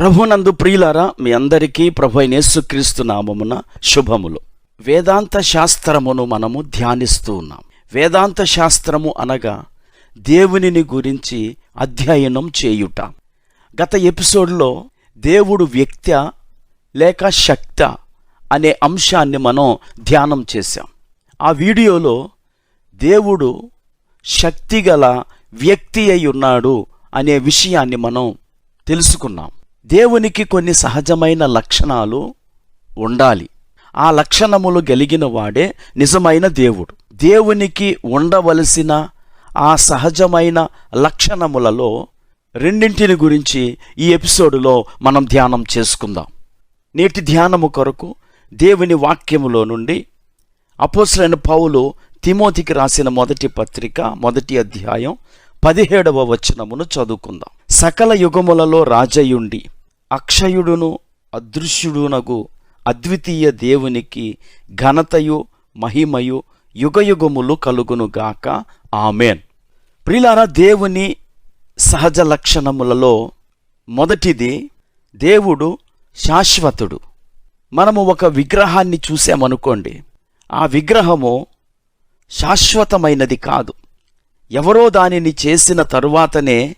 ప్రభునందు ప్రియులారా మీ అందరికీ ప్రభు అయిన యేసుక్రీస్తు నామమున శుభములు. వేదాంత శాస్త్రమును మనము ధ్యానిస్తూ ఉన్నాం. వేదాంత శాస్త్రము అనగా దేవునిని గురించి అధ్యయనం చేయుట. గత ఎపిసోడ్లో దేవుడు వ్యక్త లేక శక్త అనే అంశాన్ని మనం ధ్యానం చేశాం. ఆ వీడియోలో దేవుడు శక్తిగల వ్యక్తి అయి ఉన్నాడు అనే విషయాన్ని మనం తెలుసుకున్నాం. దేవునికి కొన్ని సహజమైన లక్షణాలు ఉండాలి. ఆ లక్షణములు గలిగిన వాడే నిజమైన దేవుడు. దేవునికి ఉండవలసిన ఆ సహజమైన లక్షణములలో రెండింటిని గురించి ఈ ఎపిసోడులో మనం ధ్యానం చేసుకుందాం. నేటి ధ్యానము కొరకు దేవుని వాక్యములో నుండి అపోసరైన పౌలు తిమోతికి రాసిన మొదటి పత్రిక మొదటి అధ్యాయం పదిహేడవ వచనమును చదువుకుందాం. సకల యుగములలో రాజయుండి అక్షయుడును అదృశ్యుడునగు అద్వితీయ దేవునికి ఘనతయు మహిమయు యుగయుగములు కలుగునుగాక ఆమెన్. ప్రిలారా దేవుని సహజ లక్షణములలో మొదటిది దేవుడు శాశ్వతుడు. మనము ఒక విగ్రహాన్ని చూసామనుకోండి ఆ విగ్రహము శాశ్వతమైనది కాదు. ఎవరో దానిని చేసిన తరువాతనే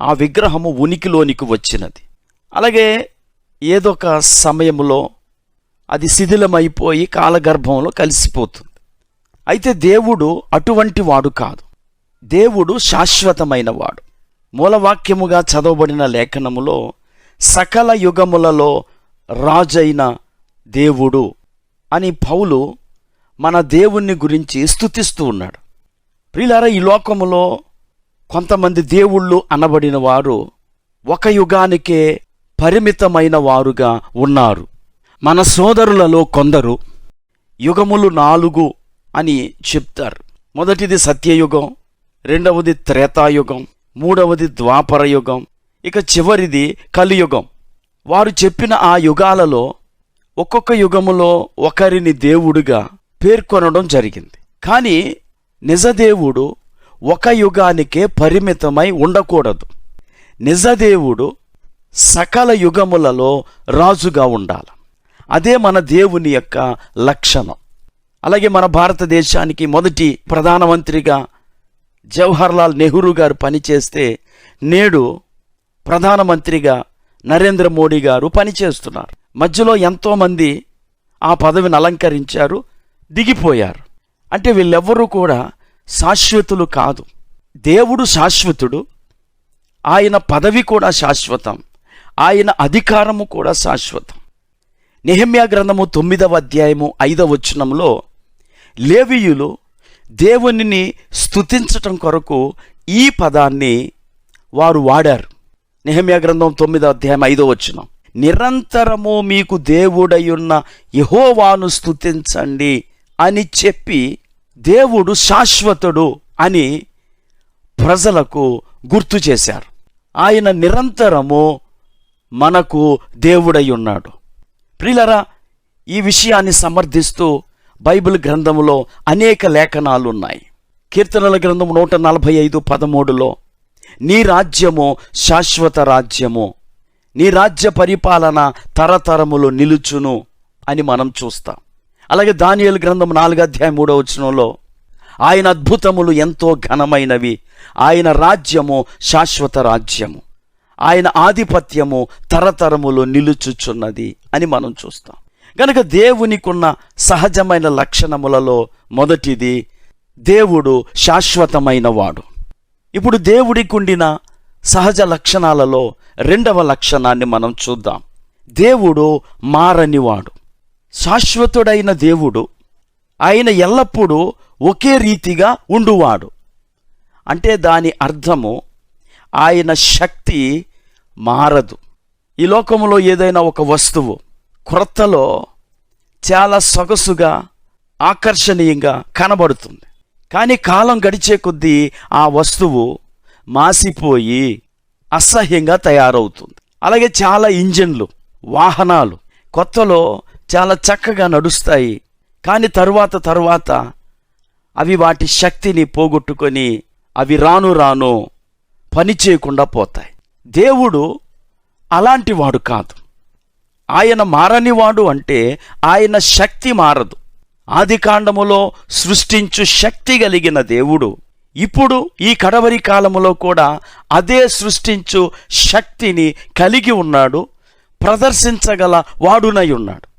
ఆ విగ్రహము ఉనికిలోనికి వచ్చినది. అలాగే ఏదొక సమయంలో అది శిథిలమైపోయి కాలగర్భంలో కలిసిపోతుంది. అయితే దేవుడు అటువంటి వాడు కాదు. దేవుడు శాశ్వతమైన వాడు మూలవాక్యముగా చదవబడిన లేఖనములో సకల యుగములలో రాజైన దేవుడు అని పౌలు మన దేవుణ్ణి గురించి స్తుతిస్తూ ఉన్నాడు. ప్రిలారా ఈ లోకములో కొంతమంది దేవుళ్ళు అనబడిన వారు ఒక యుగానికే పరిమితమైన వారుగా ఉన్నారు. మన సోదరులలో కొందరు యుగములు నాలుగు అని చెప్తారు. మొదటిది సత్యయుగం రెండవది త్రేతాయుగం మూడవది ద్వాపర యుగం ఇక చివరిది కలియుగం. వారు చెప్పిన ఆ యుగాలలో ఒక్కొక్క యుగములో ఒకరిని దేవుడిగా పేర్కొనడం జరిగింది. కానీ నిజదేవుడు ఒక యుగానికే పరిమితమై ఉండకూడదు. నిజదేవుడు సకల యుగములలో రాజుగా ఉండాలి. అదే మన దేవుని యొక్క లక్షణం. అలాగే మన భారతదేశానికి మొదటి ప్రధానమంత్రిగా జవహర్లాల్ నెహ్రూ గారు పనిచేస్తే నేడు ప్రధానమంత్రిగా నరేంద్ర మోడీ గారు పనిచేస్తున్నారు. మధ్యలో ఎంతోమంది ఆ పదవిని అలంకరించారు దిగిపోయారు. అంటే వీళ్ళెవ్వరూ కూడా శాశ్వతులు కాదు. దేవుడు శాశ్వతుడు ఆయన పదవి కూడా శాశ్వతం ఆయన అధికారము కూడా శాశ్వతం. నెహమ్యా గ్రంథము తొమ్మిదవ అధ్యాయము ఐదవ వచనంలో లేవీయులు దేవునిని స్థుతించటం కొరకు ఈ పదాన్ని వారు వాడారు. నెహమ్యా గ్రంథం తొమ్మిదో అధ్యాయం ఐదో వచనం. నిరంతరము మీకు దేవుడయున్న యహోవాను స్థుతించండి అని చెప్పి దేవుడు శాశ్వతుడు అని ప్రజలకు గుర్తు చేశారు. ఆయన నిరంతరము మనకు దేవుడై ఉన్నాడు. ప్రిలరా ఈ విషయాన్ని సమర్థిస్తూ బైబిల్ గ్రంథములో అనేక లేఖనాలు ఉన్నాయి కీర్తనల గ్రంథం నూట నలభై ఐదు పదమూడులో నీ రాజ్యము శాశ్వత రాజ్యము నీ రాజ్య పరిపాలన తరతరములు నిలుచును అని మనం చూస్తాం. అలాగే దానియలు గ్రంథం నాలుగు అధ్యాయం మూడో వచనంలో ఆయన అద్భుతములు ఎంతో ఘనమైనవి. ఆయన రాజ్యము శాశ్వత రాజ్యము. ఆయన ఆధిపత్యము తరతరములు నిలుచుచున్నది అని మనం చూస్తాం. గనక దేవునికున్న సహజమైన లక్షణములలో మొదటిది దేవుడు శాశ్వతమైన వాడు ఇప్పుడు దేవుడికి ఉండిన సహజ లక్షణాలలో రెండవ లక్షణాన్ని మనం చూద్దాం. దేవుడు మారనివాడు. శాశ్వతుడైన దేవుడు ఆయన ఎల్లప్పుడూ ఒకే రీతిగా ఉండువాడు. అంటే దాని అర్థము ఆయన శక్తి మారదు. ఈ లోకంలో ఏదైనా ఒక వస్తువు క్రొత్తలో చాలా సొగసుగా ఆకర్షణీయంగా కనబడుతుంది. కానీ కాలం గడిచే కొద్దీ ఆ వస్తువు మాసిపోయి అసహ్యంగా తయారవుతుంది. అలాగే చాలా ఇంజన్లు వాహనాలు కొత్తలో చాలా చక్కగా నడుస్తాయి. కానీ తరువాత తరువాత అవి వాటి శక్తిని పోగొట్టుకొని అవి రాను రాను పని చేయకుండా పోతాయి. దేవుడు అలాంటివాడు కాదు. ఆయన మారనివాడు అంటే ఆయన శక్తి మారదు. ఆది కాండములో సృష్టించు శక్తి కలిగిన దేవుడు. ఇప్పుడు ఈ కడవరి కాలములో కూడా అదే సృష్టించు శక్తిని కలిగి ఉన్నాడు ప్రదర్శించగల వాడునై ఉన్నాడు.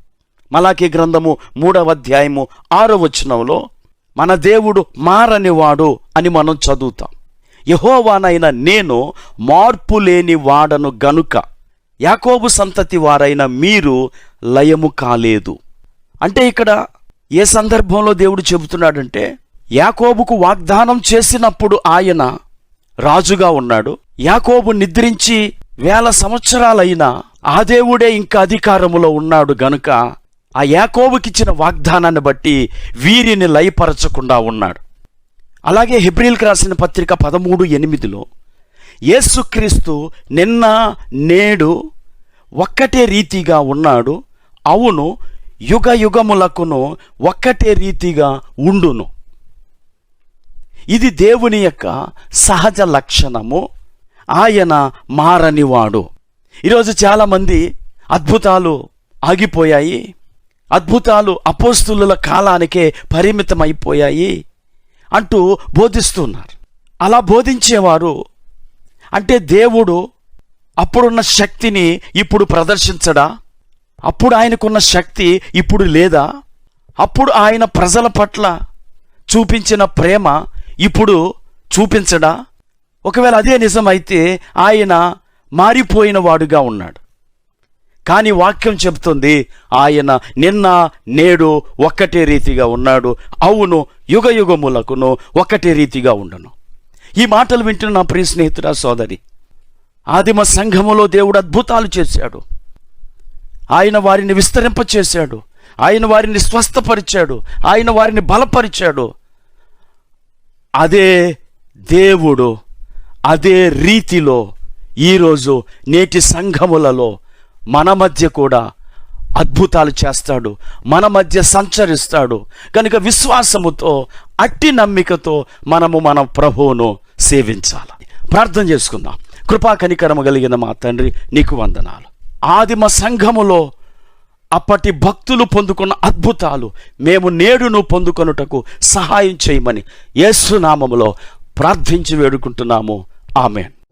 మలాఖీ గ్రంథము మూడవ అధ్యాయము ఆరో వచనంలో మన దేవుడు మారనివాడు అని మనం చదువుతాం. యహోవానైన నేను మార్పు లేని వాడను గనుక యాకోబు సంతతి వారైన మీరు లయము కాలేదు. అంటే ఇక్కడ ఏ సందర్భంలో దేవుడు చెబుతున్నాడంటే యాకోబుకు వాగ్దానం చేసినప్పుడు ఆయన రాజుగా ఉన్నాడు. యాకోబు నిద్రించి వేల సంవత్సరాలైనా ఆ దేవుడే ఇంకా అధికారములో ఉన్నాడు గనుక ఆ యాకోబుకిచ్చిన వాగ్దానాన్ని బట్టి వీరిని లయపరచకుండా ఉన్నాడు. అలాగే హిబ్రిల్కి రాసిన పత్రిక పదమూడు ఎనిమిదిలో యేసుక్రీస్తు నిన్న నేడు ఒక్కటే రీతిగా ఉన్నాడు అవును యుగ యుగములకును ఒక్కటే రీతిగా ఉండును. ఇది దేవుని యొక్క సహజ లక్షణము ఆయన మారనివాడు. ఈరోజు చాలామంది అద్భుతాలు ఆగిపోయాయి. అద్భుతాలు అపోస్తుల కాలానికే పరిమితమైపోయాయి అంటూ బోధిస్తున్నారు. అలా బోధించేవారు అంటే దేవుడు అప్పుడున్న శక్తిని ఇప్పుడు ప్రదర్శించడా? అప్పుడు ఆయనకున్న శక్తి ఇప్పుడు లేదా? అప్పుడు ఆయన ప్రజల పట్ల చూపించిన ప్రేమ ఇప్పుడు చూపించడా? ఒకవేళ అదే నిజమైతే ఆయన మారిపోయిన వాడుగా ఉన్నాడు. కానీ వాక్యం చెబుతుంది ఆయన నిన్న నేడు ఒక్కటే రీతిగా ఉన్నాడు. అవును యుగ యుగములకును ఒక్కటే రీతిగా ఉండను. ఈ మాటలు వింటున్న నా ప్రియ స్నేహితుడ సోదరి ఆదిమ సంఘములో దేవుడు అద్భుతాలు చేశాడు. ఆయన వారిని విస్తరింపచేశాడు. ఆయన వారిని స్వస్థపరిచాడు. ఆయన వారిని బలపరిచాడు. అదే దేవుడు అదే రీతిలో ఈరోజు నేటి సంఘములలో మన మధ్య కూడా అద్భుతాలు చేస్తాడు. మన మధ్య సంచరిస్తాడు. కనుక విశ్వాసముతో అట్టి నమ్మికతో మనము మన ప్రభువును సేవించాలి. ప్రార్థన చేసుకుందాం. కృపా కనికరము కలిగిన మా తండ్రి నీకు వందనాలు. ఆదిమ సంఘములో అప్పటి భక్తులు పొందుకున్న అద్భుతాలు మేము నేడును పొందుకొనుటకు సహాయం చేయమని యేసునామములో ప్రార్థించి వేడుకుంటున్నాము. ఆమెన్.